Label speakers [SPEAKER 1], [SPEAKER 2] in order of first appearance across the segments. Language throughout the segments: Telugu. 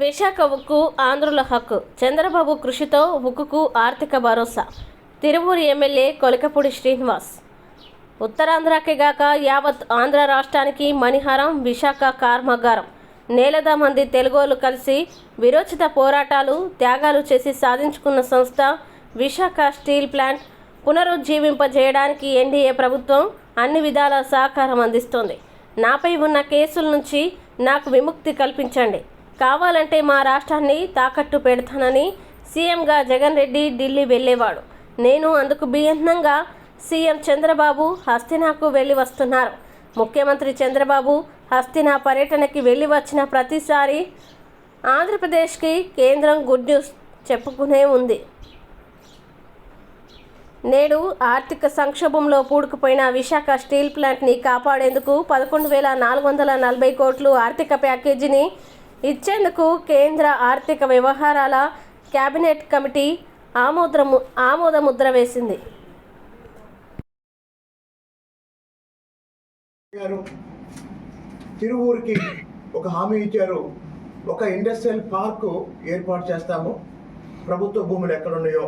[SPEAKER 1] విశాఖ ఉక్కు ఆంధ్రుల హక్కు. చంద్రబాబు కృషితో ఉక్కుకు ఆర్థిక భరోసా. తిరువూరు ఎమ్మెల్యే కొలకపూడి శ్రీనివాస్. ఉత్తరాంధ్రకే గాక యావత్ ఆంధ్ర రాష్ట్రానికి మణిహారం విశాఖ కార్మాగారం. నేలదా మంది తెలుగోలు కలిసి విరోచిత పోరాటాలు త్యాగాలు చేసి సాధించుకున్న సంస్థ విశాఖ స్టీల్ ప్లాంట్ పునరుజ్జీవింపజేయడానికి ఎన్డీఏ ప్రభుత్వం అన్ని విధాల సహకారం అందిస్తోంది. నాపై ఉన్న కేసుల నుంచి నాకు విముక్తి కల్పించండి. కావాలంటే మా రాష్ట్రాన్ని తాకట్టు పెడతానని సీఎంగా జగన్ రెడ్డి ఢిల్లీ వెళ్ళేవాడు. నేను అందుకు బియన్నంగా సీఎం చంద్రబాబు హస్తినాకు వెళ్ళి వస్తున్నారు. ముఖ్యమంత్రి చంద్రబాబు హస్తినా పర్యటనకి వెళ్ళి వచ్చిన ప్రతిసారి ఆంధ్రప్రదేశ్కి కేంద్రం గుడ్ న్యూస్ చెప్పుకునే ఉంది. నేడు ఆర్థిక సంక్షోభంలో పూడుకుపోయిన విశాఖ స్టీల్ ప్లాంట్ని కాపాడేందుకు పదకొండు వేల నాలుగు వందల నలభై కోట్లు ఆర్థిక ప్యాకేజీని ఇచ్చేందుకు కేంద్ర ఆర్థిక వ్యవహారాల కేబినెట్ కమిటీ ఆమోదము ఆమోదముద్ర వేసింది.
[SPEAKER 2] గారు ఒక హామీ ఇచ్చారు. ఒక ఇండస్ట్రియల్ పార్కు ఏర్పాటు చేస్తాము. ప్రభుత్వ భూములు ఎక్కడున్నాయో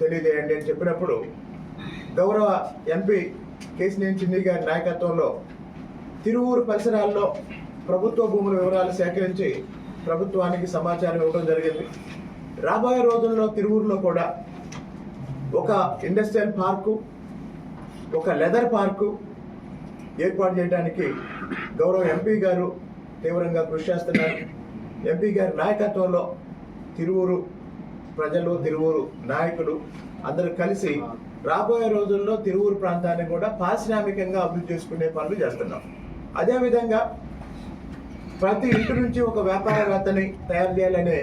[SPEAKER 2] తెలియజేయండి అని చెప్పినప్పుడు గౌరవ ఎంపీ కేసినేని చిన్ని గారి నాయకత్వంలో తిరువూరు పరిసరాల్లో ప్రభుత్వ భూముల వివరాలు సేకరించి ప్రభుత్వానికి సమాచారం ఇవ్వడం జరిగింది. రాబోయే రోజుల్లో తిరువూరులో కూడా ఒక ఇండస్ట్రియల్ పార్కు ఒక లెదర్ పార్కు ఏర్పాటు చేయడానికి గౌరవ ఎంపీ గారు తీవ్రంగా కృషి చేస్తున్నారు. ఎంపీ గారి నాయకత్వంలో తిరువురు ప్రజలు తిరువురు నాయకులు అందరూ కలిసి రాబోయే రోజుల్లో తిరువురు ప్రాంతాన్ని కూడా పారిశ్రామికంగా అభివృద్ధి చేసుకునే పనులు చేస్తున్నాం. అదేవిధంగా ప్రతి ఇంటి నుంచి ఒక వ్యాపారవేత్తని తయారు చేయాలనే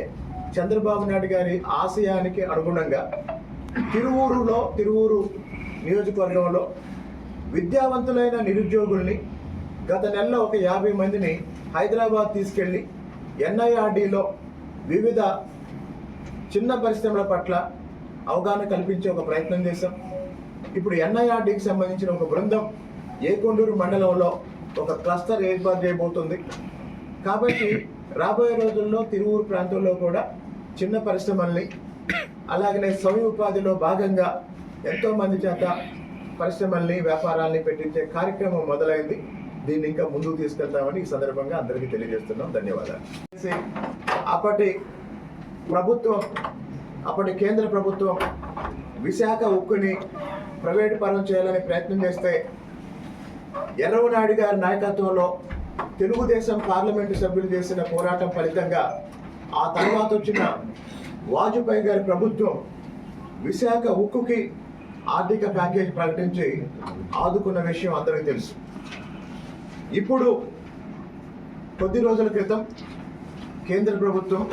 [SPEAKER 2] చంద్రబాబు నాయుడు గారి ఆశయానికి అనుగుణంగా తిరువూరులో తిరువూరు నియోజకవర్గంలో విద్యావంతులైన నిరుద్యోగుల్ని గత నెలలో ఒక యాభై మందిని హైదరాబాద్ తీసుకెళ్ళి ఎన్ఐఆర్డీలో వివిధ చిన్న పరిశ్రమల పట్ల అవగాహన కల్పించే ఒక ప్రయత్నం చేశాం. ఇప్పుడు ఎన్ఐఆర్డీకి సంబంధించిన ఒక బృందం ఏకొండూరు మండలంలో ఒక క్లస్టర్ ఏర్పాటు చేయబోతుంది. కాబట్టి రాబోయే రోజుల్లో తిరువూరు ప్రాంతంలో కూడా చిన్న పరిశ్రమల్ని అలాగనే స్వయం ఉపాధిలో భాగంగా ఎంతో మంది చేత పరిశ్రమల్ని వ్యాపారాల్ని పెట్టించే కార్యక్రమం మొదలైంది. దీన్ని ఇంకా ముందుకు తీసుకెళ్తామని ఈ సందర్భంగా అందరికీ తెలియజేస్తున్నాం. ధన్యవాదాలు. అప్పటి ప్రభుత్వం అప్పటి కేంద్ర ప్రభుత్వం విశాఖ ఉక్కుని ప్రైవేటు పరం చేయాలని ప్రయత్నం చేస్తే ఎర్రవనాయుడు గారి నాయకత్వంలో తెలుగుదేశం పార్లమెంటు సభ్యులు చేసిన పోరాటం ఫలితంగా ఆ తర్వాత వచ్చిన వాజ్పేయి గారి ప్రభుత్వం విశాఖ ఉక్కుకి ఆర్థిక ప్యాకేజ్ ప్రకటించి ఆదుకున్న విషయం అందరికీ తెలుసు. ఇప్పుడు కొద్ది రోజుల క్రితం కేంద్ర ప్రభుత్వం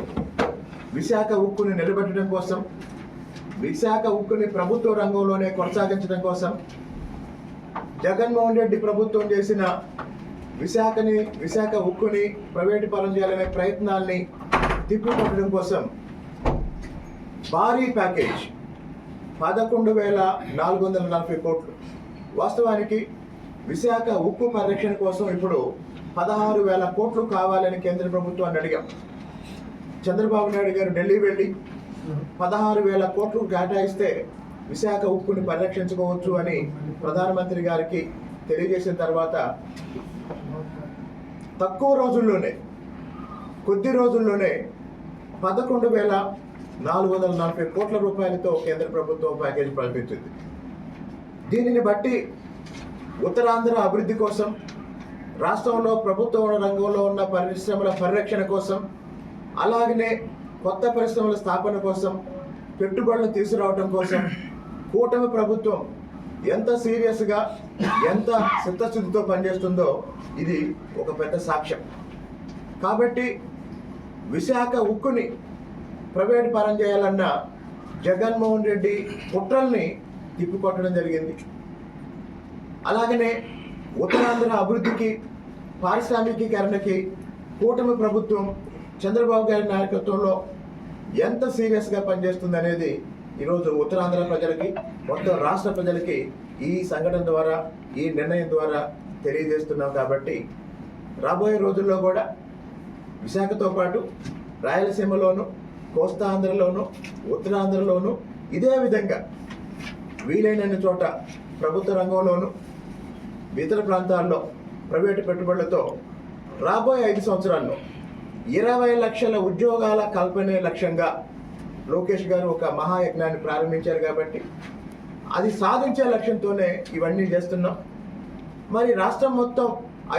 [SPEAKER 2] విశాఖ ఉక్కుని నిలబెట్టడం కోసం విశాఖ ఉక్కుని ప్రభుత్వ రంగంలోనే కొనసాగించడం కోసం జగన్మోహన్ రెడ్డి ప్రభుత్వం చేసిన విశాఖని విశాఖ ఉక్కుని ప్రైవేటు పరం చేయాలనే ప్రయత్నాల్ని తిప్పికొట్టడం కోసం భారీ ప్యాకేజ్. పదకొండు వేల నాలుగు వందల నలభై కోట్లు. వాస్తవానికి విశాఖ ఉక్కు పరిరక్షణ కోసం ఇప్పుడు పదహారు వేల కోట్లు కావాలని కేంద్ర ప్రభుత్వాన్ని అడిగాం. చంద్రబాబు నాయుడు గారు ఢిల్లీ వెళ్ళి పదహారు వేల కోట్లు కేటాయిస్తే విశాఖ ఉక్కుని పరిరక్షించుకోవచ్చు అని ప్రధానమంత్రి గారికి తెలియజేసిన తర్వాత తక్కువ రోజుల్లోనే కొద్ది రోజుల్లోనే పదకొండు వేల నాలుగు వందల నలభై కోట్ల రూపాయలతో కేంద్ర ప్రభుత్వం ప్యాకేజీ ప్రకటించింది దీనిని బట్టి ఉత్తరాంధ్ర అభివృద్ధి కోసం రాష్ట్రంలో ప్రభుత్వ రంగంలో ఉన్న పరిశ్రమల పరిరక్షణ కోసం అలాగనే కొత్త పరిశ్రమల స్థాపన కోసం పెట్టుబడులు తీసుకురావడం కోసం కూటమి ప్రభుత్వం ఎంత సీరియస్గా ఎంత చిత్తశుద్ధితో పనిచేస్తుందో ఇది ఒక పెద్ద సాక్ష్యం. కాబట్టి విశాఖ ఉక్కుని ప్రైవేట్ పరం చేయాలన్న జగన్మోహన్ రెడ్డి కుట్రల్ని తిప్పికొట్టడం జరిగింది. అలాగనే ఉత్తరాంధ్ర అభివృద్ధికి పారిశ్రామికీకరణకి కూటమి ప్రభుత్వం చంద్రబాబు గారి నాయకత్వంలో ఎంత సీరియస్గా పనిచేస్తుంది అనేది ఈరోజు ఉత్తరాంధ్ర ప్రజలకి మొత్తం రాష్ట్ర ప్రజలకి ఈ సంఘటన ద్వారా ఈ నిర్ణయం ద్వారా తెలియజేస్తున్నాం కాబట్టి రాబోయే రోజుల్లో కూడా విశాఖతో పాటు రాయలసీమలోను కోస్తాంధ్రలోను ఉత్తరాంధ్రలోను ఇదే విధంగా వీలైనన్ని చోట ప్రభుత్వ రంగంలోను ఇతర ప్రాంతాల్లో ప్రైవేటు పెట్టుబడులతో రాబోయే ఐదు సంవత్సరాల్లో ఇరవై లక్షల ఉద్యోగాల కల్పనే లక్ష్యంగా లోకేష్ గారు ఒక మహాయజ్ఞాన్ని ప్రారంభించారు కాబట్టి అది సాధించే లక్ష్యంతోనే ఇవన్నీ చేస్తున్నాం. మరి రాష్ట్రం మొత్తం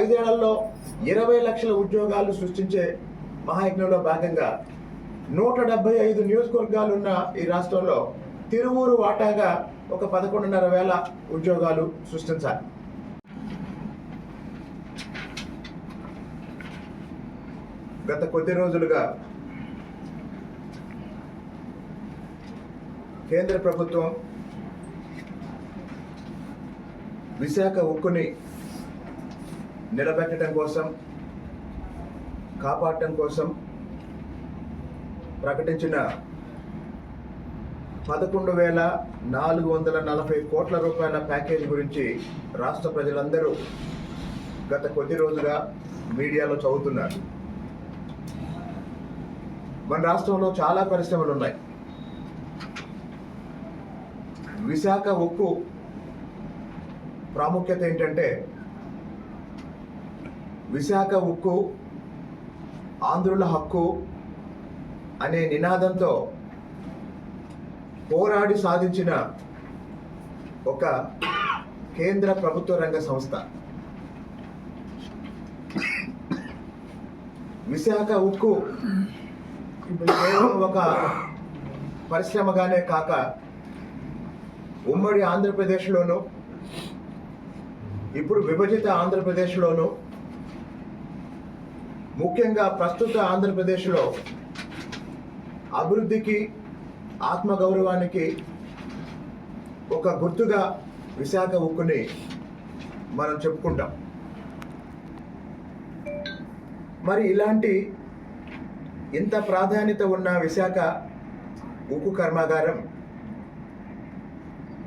[SPEAKER 2] ఐదేళ్ళలో ఇరవై లక్షల ఉద్యోగాలు సృష్టించే మహాయజ్ఞంలో భాగంగా నూట డెబ్బై ఐదు నియోజకవర్గాలు ఉన్న ఈ రాష్ట్రంలో తిరువూరు వాటాగా ఒక పదకొండున్నర వేల ఉద్యోగాలు సృష్టించాలి. గత కొద్ది రోజులుగా కేంద్ర ప్రభుత్వం విశాఖ ఉక్కుని నిలబెట్టడం కోసం కాపాడటం కోసం ప్రకటించిన పదకొండు వేల నాలుగు వందల నలభై కోట్ల రూపాయల ప్యాకేజ్ గురించి రాష్ట్ర ప్రజలందరూ గత కొద్ది రోజుగా మీడియాలో చదువుతున్నారు. మన రాష్ట్రంలో చాలా పరిశ్రమలు ఉన్నాయి. విశాఖ ఉక్కు ప్రాముఖ్యత ఏంటంటే విశాఖ ఉక్కు ఆంధ్రుల హక్కు అనే నినాదంతో పోరాడి సాధించిన ఒక కేంద్ర ప్రభుత్వ రంగ సంస్థ. విశాఖ ఉక్కు కేవలం ఒక పరిశ్రమగానే కాక ఉమ్మడి ఆంధ్రప్రదేశ్లోను ఇప్పుడు విభజిత ఆంధ్రప్రదేశ్లోను ముఖ్యంగా ప్రస్తుత ఆంధ్రప్రదేశ్లో అభివృద్ధికి ఆత్మగౌరవానికి ఒక గుర్తుగా విశాఖ ఉక్కుని మనం చెప్పుకుంటాం. మరి ఇలాంటి ఇంత ప్రాధాన్యత ఉన్న విశాఖ ఉక్కు కర్మాగారం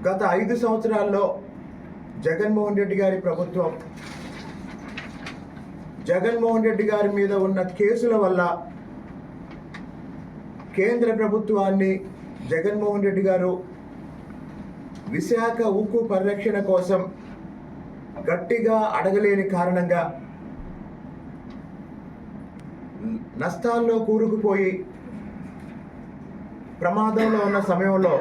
[SPEAKER 2] గత ఐదు సంవత్సరాల్లో జగన్మోహన్ రెడ్డి గారి ప్రభుత్వం జగన్మోహన్ రెడ్డి గారి మీద ఉన్న కేసుల వల్ల కేంద్ర ప్రభుత్వాన్ని జగన్మోహన్ రెడ్డి గారు విశాఖ ఉక్కు పరిరక్షణ కోసం గట్టిగా అడగలేని కారణంగా నష్టాల్లో కూరుకుపోయి ప్రమాదంలో ఉన్న సమయంలో